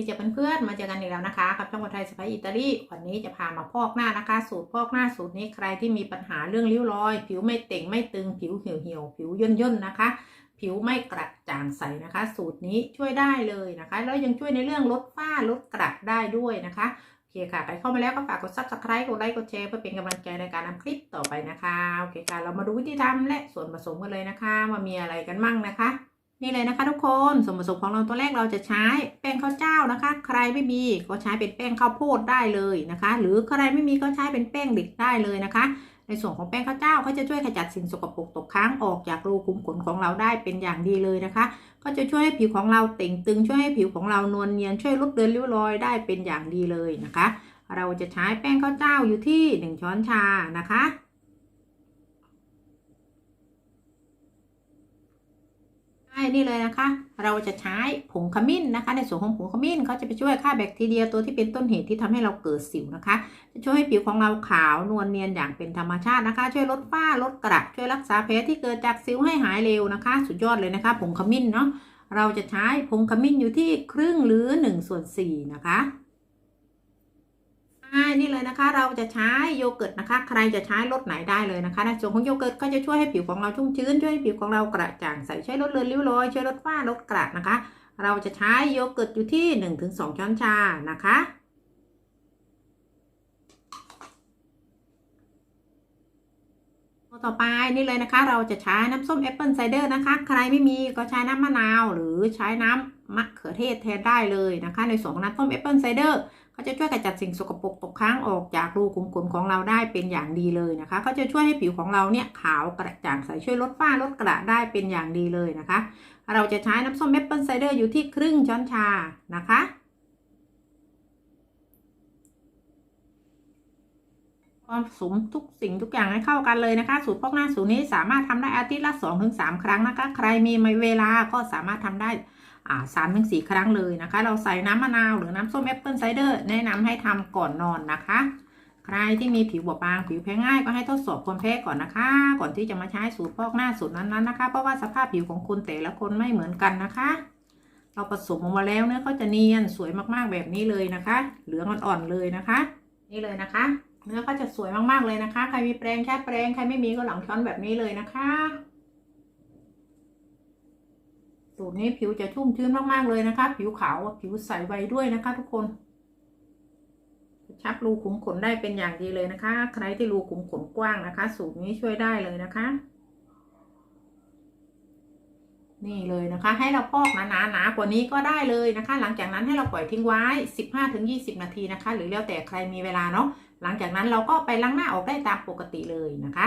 ีเจอเพื่อนๆมาเจอกันอีกแล้วนะคะ กับช่องคนไทยสไปอิตาลีวันนี้จะพามาพอกหน้านะคะ สูตรพอกหน้าสูตรนี้ใครที่มีปัญหาเรื่องริ้วรอย ผิวไม่เต่งไม่ตึง ผิวเหี่ยวเหี่ยวผิวย่นย่นๆนะคะ ผิวไม่กระจ่างใสนะคะ สูตรนี้ช่วยได้เลยนะคะ แล้วยังช่วยในเรื่องลดฝ้าลดกระได้ด้วยนะคะโอเคค่ะใครเข้ามาแล้วก็ฝากกด subscribe กดไลค์กดแชร์เพื่อเป็นกำลังใจในการทำคลิปต่อไปนะคะโอเคค่ะเรามาดูวิธีทำและส่วนผสมกันเลยนะคะว่ามีอะไรกันมั่งนะคะ นี่เลยนะคะทุกคนส่วนผสมของเราตัวแรกเราจะใช้แป้งข้าวเจ้านะคะ ใครไม่มีก็ใช้เป็นแป้งข้าวโพดได้เลยนะคะ หรือใครไม่มีก็ใช้เป็นแป้งเด็กได้เลยนะคะ ในส่วนของแป้งข้าวเจ้าเขาจะช่วยขจัดสิ่งสกปรกตกค้างออกจากรูขุมขนของเราได้เป็นอย่างดีเลยนะคะ ก็จะช่วยให้ผิวของเราเต่งตึงช่วยให้ผิวของเรานวลเนียนช่วยลดเลือนริ้วรอยได้เป็นอย่างดีเลยนะคะ เราจะใช้แป้งข้าวเจ้าอยู่ที่ 1 ช้อนชานะคะ ใช่นี่เลยนะคะ เราจะใช้ผงขมิ้นนะคะ ในส่วนของผงขมิ้นเขาจะไปช่วยฆ่าแบคทีเรียตัวที่เป็นต้นเหตุที่ทำให้เราเกิดสิวนะคะ จะช่วยให้ผิวของเราขาวนวลเนียนอย่างเป็นธรรมชาตินะคะ ช่วยลดฝ้าลดกระช่วยรักษาแผลที่เกิดจากสิวให้หายเร็วนะคะ สุดยอดเลยนะคะ ผงขมิ้นเนาะเราจะใช้ผงขมิ้นอยู่ที่ครึ่งหรือ1ส่วน4นะคะ นี่เลยนะคะ เราจะใช้โยเกิร์ตนะคะ ใครจะใช้รสไหนได้เลยนะคะในส่วนของโยเกิร์ตก็จะช่วยให้ผิวของเราชุ่มชื้นช่วยให้ผิวของเรากระจ่างใสช่วยลดเลือนริ้วรอยช่วยลดฝ้าลดกระนะคะ เราจะใช้โยเกิร์ตอยู่ที่ 1-2 ช้อนชานะคะต่อไปนี่เลยนะคะ เราจะใช้น้ำส้มแอปเปิลไซเดอร์นะคะ ใครไม่มีก็ใช้น้ำมะนาวหรือใช้น้ำ มะเขือเทศแทนได้เลยนะคะ ในส่วนของน้ำส้มแอปเปิลไซเดอร์เขาจะช่วยขจัดสิ่งสกปรกตกค้างออกจากรูขุมขนของเราได้เป็นอย่างดีเลยนะคะเขาจะช่วยให้ผิวของเราเนี่ยขาวกระจ่างใสช่วยลดฝ้าลดกระได้เป็นอย่างดีเลยนะคะ เราจะใช้น้ำส้มแอปเปิลไซเดอร์อยู่ที่ครึ่งช้อนชานะคะผสมทุกสิ่งทุกอย่างให้เข้ากันเลยนะคะ สูตรพอกหน้าสูตรนี้สามารถทำได้อาทิตย์ละ2-3ถึงครั้งนะคะ ใครมีเวลาก็สามารถทำได้ สามถึงสี่ครั้งเลยนะคะ เราใส่น้ำมะนาวหรือน้ำส้มแอปเปิลไซเดอร์แนะนำให้ทำก่อนนอนนะคะ ใครที่มีผิวบอบบางผิวแพ้ง่ายก็ให้ทดสอบคนแพ้ก่อนนะคะ ก่อนที่จะมาใช้สูตรพอกหน้าสูตรนั้นๆนะคะ เพราะว่าสภาพผิวของคนแต่ละคนไม่เหมือนกันนะคะ เราผสมออกมาแล้วเนื้อเขาจะเนียนสวยมากๆแบบนี้เลยนะคะ เหลืองอ่อนๆเลยนะคะ นี่เลยนะคะ เนื้อก็จะสวยมากๆเลยนะคะ ใครมีแปรงแค่แปรงใครไม่มีก็หลังช้อนแบบนี้เลยนะคะ สูตรนี้ผิวจะชุ่มชื้นมาก ๆ เลยนะคะ ผิวขาวผิวใสไวด้วยนะคะทุกคนชับรูขุมขนได้เป็นอย่างดีเลยนะคะ ใครที่รูขุมขนกว้างนะคะ สูตรนี้ช่วยได้เลยนะคะ นี่เลยนะคะ ให้เราพอกหนาๆหนากว่านี้ก็ได้เลยนะคะ หลังจากนั้นให้เราปล่อยทิ้งไว้ 15-20 นาทีนะคะ หรือแล้วแต่ใครมีเวลาเนาะหลังจากนั้นเราก็ไปล้างหน้าออกได้ตามปกติเลยนะคะ